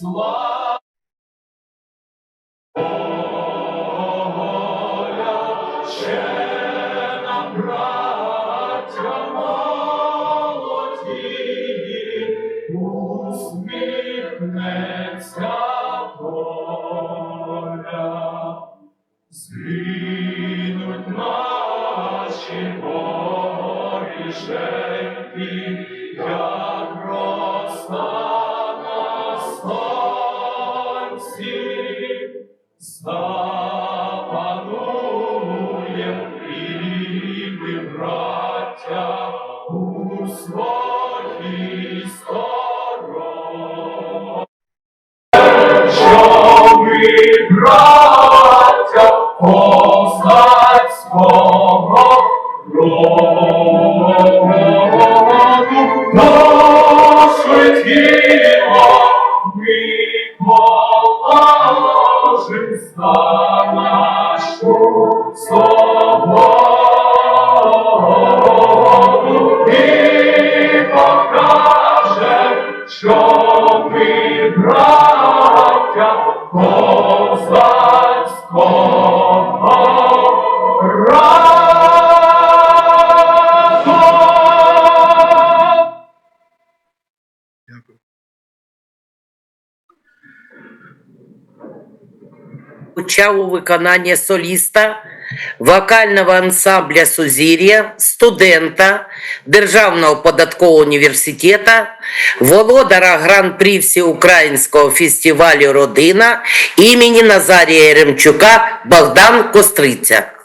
Слава доля. Згинуть наші воріженьки, як роса на сонці, запануєм і ми, браття, у своїй браття, козацького роду, наше тіло ми положим за нашу свободу. І що ми браття Звучав у виконання соліста вокального ансамбля Сузір'я, студента Державного податкового університету, володара гран-прі Всеукраїнського фестивалю Родина імені Назарія Еремчука Богдан Костриця.